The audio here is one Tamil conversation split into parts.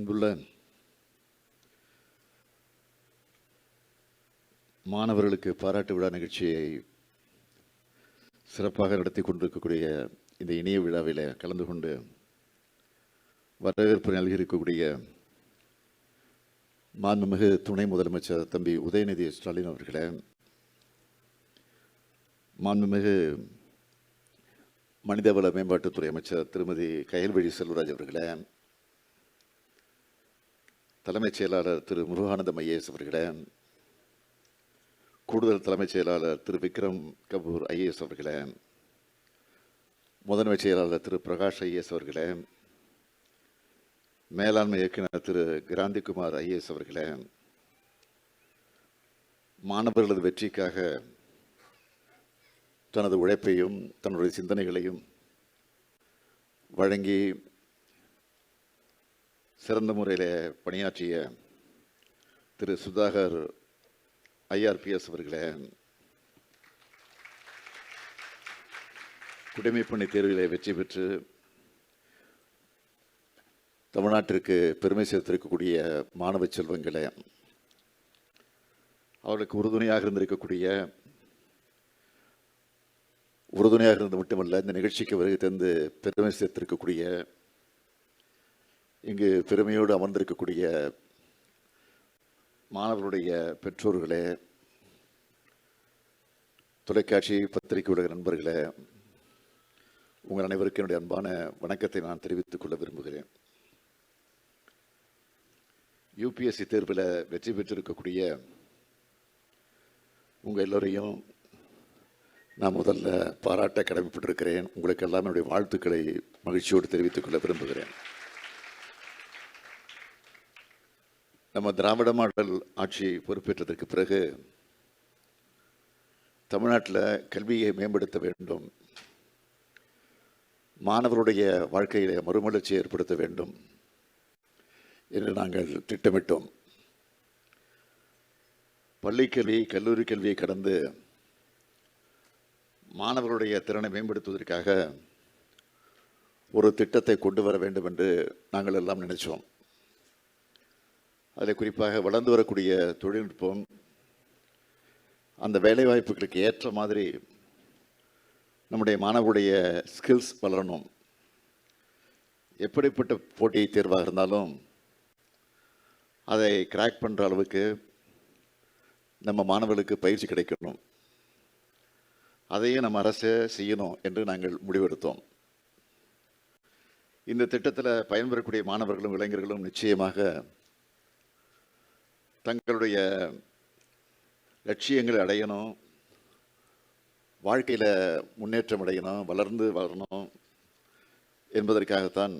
அன்புள்ள மாணவர்களுக்கு பாராட்டு விழா நிகழ்ச்சியை சிறப்பாக நடத்தி கொண்டிருக்கக்கூடிய இந்த இணைய விழாவில் கலந்து கொண்டு வரவேற்பு நல்கியிருக்கக்கூடிய மாண்புமிகு துணை முதலமைச்சர் தம்பி உதயநிதி ஸ்டாலின் அவர்களே மாண்புமிகு மனிதவள மேம்பாட்டுத்துறை அமைச்சர் திருமதி கயல்வழி செல்வராஜ் அவர்களே தலைமைச் செயலாளர் திரு முருகானந்தம் ஐஏஎஸ் அவர்களே கூடுதல் தலைமைச் செயலாளர் திரு விக்ரம் கபூர் ஐஏஎஸ் அவர்களே முதன்மை செயலாளர் திரு பிரகாஷ் ஐஏஎஸ் அவர்களே மேலாண்மை இயக்குனர் திரு கிராந்திகுமார் ஐஏஎஸ் அவர்களே மாணவர்களது வெற்றிக்காக தனது உழைப்பையும் தன்னுடைய சிந்தனைகளையும் வழங்கி சிறந்த முறையில் பணியாற்றிய திரு சுதாகர் ஐஆர்பிஎஸ் அவர்களே குடிமைப்பணி தேர்விலே வெற்றி பெற்று தமிழ்நாட்டிற்கு பெருமை சேர்த்திருக்கக்கூடிய மாணவ செல்வங்களே அவர்களுக்கு உறுதுணையாக இருந்திருக்கக்கூடிய உறுதுணையாக இருந்தது மட்டுமல்ல இந்த நிகழ்ச்சிக்கு வருகை தந்து பெருமை சேர்த்திருக்கக்கூடிய இங்கு பெருமையோடு அமர்ந்திருக்கக்கூடிய மாணவர்களுடைய பெற்றோர்களே தொலைக்காட்சி பத்திரிகை உலக நண்பர்களே உங்கள் அனைவருக்கும் என்னுடைய அன்பான வணக்கத்தை நான் தெரிவித்துக் கொள்ள விரும்புகிறேன். யூபிஎஸ்சி தேர்வில் வெற்றி பெற்றிருக்கக்கூடிய உங்கள் எல்லோரையும் நான் முதல்ல பாராட்ட கடமைப்பட்டிருக்கிறேன். உங்களுக்கு எல்லாம் என்னுடைய வாழ்த்துக்களை மகிழ்ச்சியோடு தெரிவித்துக் கொள்ள விரும்புகிறேன். நம்ம திராவிட மாடல் ஆட்சி பொறுப்பேற்றதற்கு பிறகு தமிழ்நாட்டில் கல்வியை மேம்படுத்த வேண்டும். மாணவருடைய வாழ்க்கையில மறுமலர்ச்சி ஏற்படுத்த வேண்டும் என்று நாங்கள் திட்டமிட்டோம். பள்ளிக்கல்வி கல்லூரி கல்வியை கடந்து மாணவர்களுடைய திறனை மேம்படுத்துவதற்காக ஒரு திட்டத்தை கொண்டு வர வேண்டும் என்று நாங்கள் எல்லாம் நினைச்சோம். அதில் குறிப்பாக வளர்ந்து வரக்கூடிய தொழில்நுட்பம் அந்த வேலைவாய்ப்புகளுக்கு ஏற்ற மாதிரி நம்முடைய மாணவருடைய ஸ்கில்ஸ் வளரணும். எப்படிப்பட்ட போட்டி தேர்வாக இருந்தாலும் அதை கிராக் பண்ணுற அளவுக்கு நம்ம மாணவர்களுக்கு பயிற்சி கிடைக்கணும். அதையும் நம்ம அரசு செய்யணும் என்று நாங்கள் முடிவெடுத்தோம். இந்த திட்டத்தில் பயன்பெறக்கூடிய மாணவர்களும் இளைஞர்களும் நிச்சயமாக தங்களுடைய லட்சியங்களை அடையணும் வாழ்க்கையில் முன்னேற்றம் அடையணும் வளர்ந்து வளரணும் என்பதற்காகத்தான்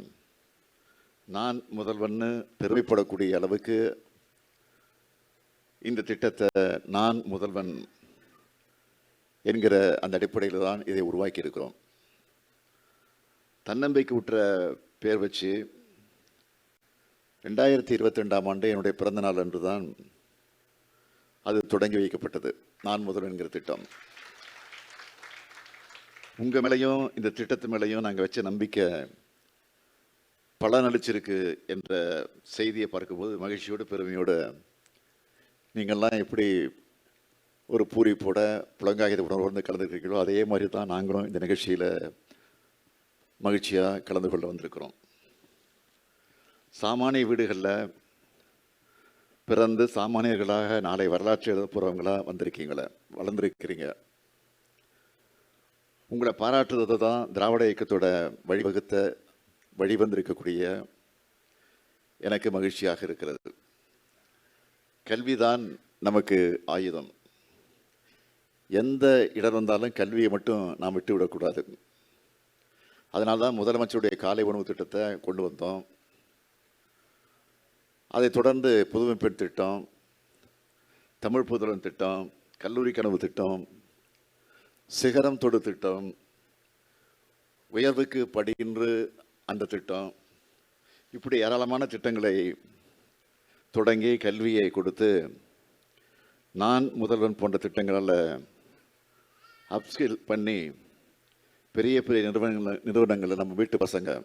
நான் முதல்வன்னு பெருமைப்படக்கூடிய அளவுக்கு இந்த திட்டத்தை நான் முதல்வன் என்கிற அந்த அடிப்படையில் தான் இதை உருவாக்கி இருக்கிறோம் தன்னம்பிக்கை விட்டுற பேர் வச்சு ரெண்டாயிரத்தி இருபத்தி ரெண்டாம் ஆண்டு என்னுடைய பிறந்தநாள் அன்று தான் அது தொடங்கி வைக்கப்பட்டது. நான் முதல் என்கிற திட்டம். உங்கள் மேலேயும் இந்த திட்டத்து மேலேயும் நாங்கள் வச்ச நம்பிக்கை பலனளிச்சிருக்கு என்ற செய்தியை பார்க்கும்போது மகிழ்ச்சியோடு பெருமையோடு நீங்கள்லாம் எப்படி ஒரு பூரிப்போட புலங்காகித உணர்வு கலந்துருக்கீங்களோ அதே மாதிரி தான் நாங்களும் இந்த நிகழ்ச்சியில் மகிழ்ச்சியாக கலந்து கொள்ள வந்திருக்கிறோம். சாமானிய வீடுகளில் பிறந்து சாமானியர்களாக நாளை வரலாற்று எழுத போகிறவங்களா வந்திருக்கீங்களே வளர்ந்துருக்கிறீங்க. உங்களை பாராட்டுறது தான் திராவிட இயக்கத்தோட வழிவகுத்த வழிவந்திருக்கக்கூடிய எனக்கு மகிழ்ச்சியாக இருக்கிறது. கல்விதான் நமக்கு ஆயுதம். எந்த இடம் வந்தாலும் கல்வியை மட்டும் நாம் விட்டு விடக்கூடாது அதனால தான் முதலமைச்சருடைய காலை உணவு திட்டத்தை கொண்டு வந்தோம். அதைத் தொடர்ந்து புதுமை பெண் திட்டம் தமிழ் புதலன் திட்டம் கல்லூரி கனவு திட்டம் சிகரம் தொடு திட்டம் உயர்வுக்கு படிகின்று அந்த திட்டம். இப்படி ஏராளமான திட்டங்களை தொடங்கி கல்வியை கொடுத்து நான் முதல்வன் போன்ற திட்டங்களால் அப்ஸ்கில் பண்ணி பெரிய பெரிய நிறுவனங்கள் நிறுவனங்களில் நம்ம வீட்டு பசங்க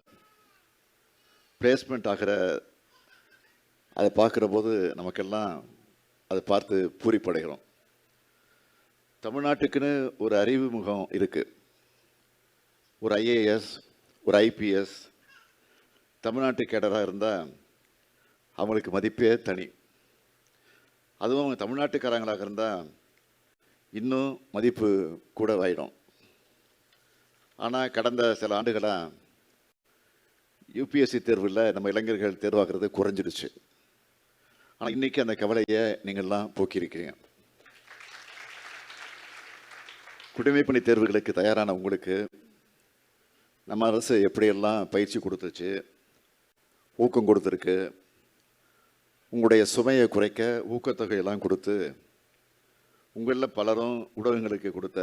பிளேஸ்மெண்ட் ஆகிற அதை பார்க்குற போது நமக்கெல்லாம் அதை பார்த்து பூரிப்படைகிறோம். தமிழ்நாட்டுக்குன்னு ஒரு அறிவு முகம் இருக்குது ஒரு ஐஏஎஸ் ஒரு ஐபிஎஸ் தமிழ்நாட்டு கேடராக இருந்தால் அவங்களுக்கு மதிப்பே தனி. அதுவும் அவங்க தமிழ்நாட்டுக்காரங்களாக இருந்தால் இன்னும் மதிப்பு கூட வாயிடும். ஆனால் கடந்த சில ஆண்டுகளாக யூபிஎஸ்சி தேர்வில் நம்ம இளைஞர்கள் தேர்வாகிறது குறைஞ்சிடுச்சு. ஆனால் இன்றைக்கி அந்த கவலையை நீங்கள்லாம் போக்கியிருக்கீங்க. குடிமைப்பணி தேர்வுகளுக்கு தயாரான உங்களுக்கு நம்ம அரசு எப்படியெல்லாம் பயிற்சி கொடுத்துச்சு ஊக்கம் கொடுத்துருக்கு உங்களுடைய சுமையை குறைக்க ஊக்கத்தொகையெல்லாம் கொடுத்து உங்களில் பலரும் ஊடகங்களுக்கு கொடுத்த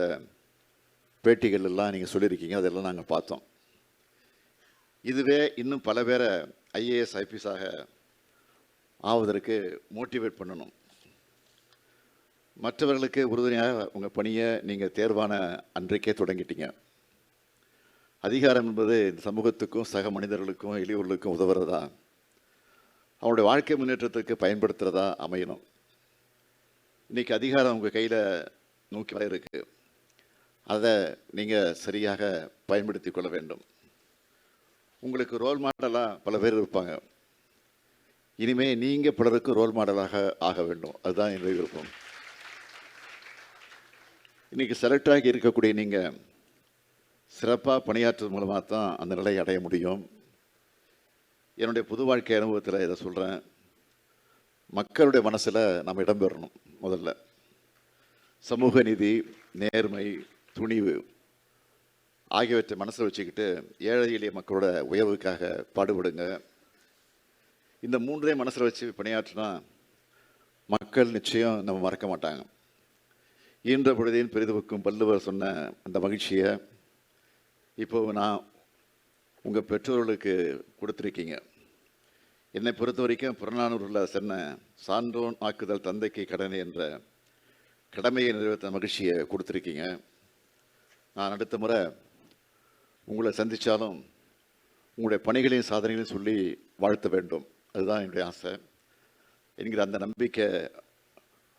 பேட்டிகள் எல்லாம் நீங்கள் சொல்லியிருக்கீங்க அதெல்லாம் நாங்கள் பார்த்தோம். இதுவே இன்னும் பல பேரை ஐஏஎஸ் ஐபிஎஸாக ஆவதற்கு மோட்டிவேட் பண்ணணும். மற்றவர்களுக்கு உறுதுணையாக உங்கள் பணியை நீங்கள் தேர்வான அன்றைக்கே தொடங்கிட்டீங்க. அதிகாரம் என்பது இந்த சமூகத்துக்கும் சக மனிதர்களுக்கும் எளியவர்களுக்கும் உதவுறதா? அவனுடைய வாழ்க்கை முன்னேற்றத்துக்கு பயன்படுத்துகிறதா அமையணும். இன்னைக்கு அதிகாரம் உங்கள் கையில் நோக்கி வர இருக்குது அதை நீங்கள் சரியாக பயன்படுத்தி கொள்ள வேண்டும். உங்களுக்கு ரோல் மாடலாக பல பேர் இருப்பாங்க. இனிமே நீங்கள் பலருக்கு ரோல் மாடலாக ஆக வேண்டும். அதுதான் என்னுடைய விருப்பம். இன்னைக்கு செலக்ட் ஆகி இருக்கக்கூடிய நீங்கள் சிறப்பாக பணியாற்றுறது மூலமாக தான் அந்த நிலையை அடைய முடியும். என்னுடைய புது வாழ்க்கை அனுபவத்தில் இதை சொல்கிறேன் மக்களுடைய மனசில் நம்ம இடம்பெறணும் முதல்ல. சமூக நிதி நேர்மை துணிவு ஆகியவற்றை மனசில் வச்சுக்கிட்டு ஏழை எளிய மக்களோட உயர்வுக்காக பாடுபடுங்க. இந்த மூன்றையும் மனசில் வச்சு பணியாற்றினா மக்கள் நிச்சயம் நம்ம மறக்க மாட்டாங்க. ஈன்ற பொழுதையும் பெரிதுவுக்கும் பல்லுவர் சொன்ன அந்த மகிழ்ச்சியை இப்போ நான் உங்கள் பெற்றோர்களுக்கு கொடுத்துருக்கீங்க. என்னை பொறுத்த வரைக்கும் புறநானூரில் சொன்ன சான்றோன் ஆக்குதல் தந்தைக்கு கடனை என்ற கடமையை நிறைவேற்ற மகிழ்ச்சியை கொடுத்துருக்கீங்க. நான் அடுத்த முறை உங்களை சந்தித்தாலும் உங்களுடைய பணிகளையும் சாதனைகளையும் சொல்லி வாழ்த்த வேண்டும். அதுதான் என்னுடைய ஆசை. என்கிற அந்த நம்பிக்கை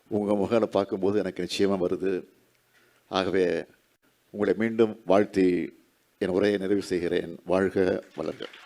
உங்கள் முகங்களை பார்க்கும்போது எனக்கு நிச்சயமாக வருது. ஆகவே உங்களை மீண்டும் வாழ்த்தி என் உரையை நிறைவு செய்கிறேன். வாழ்க வளர்கள்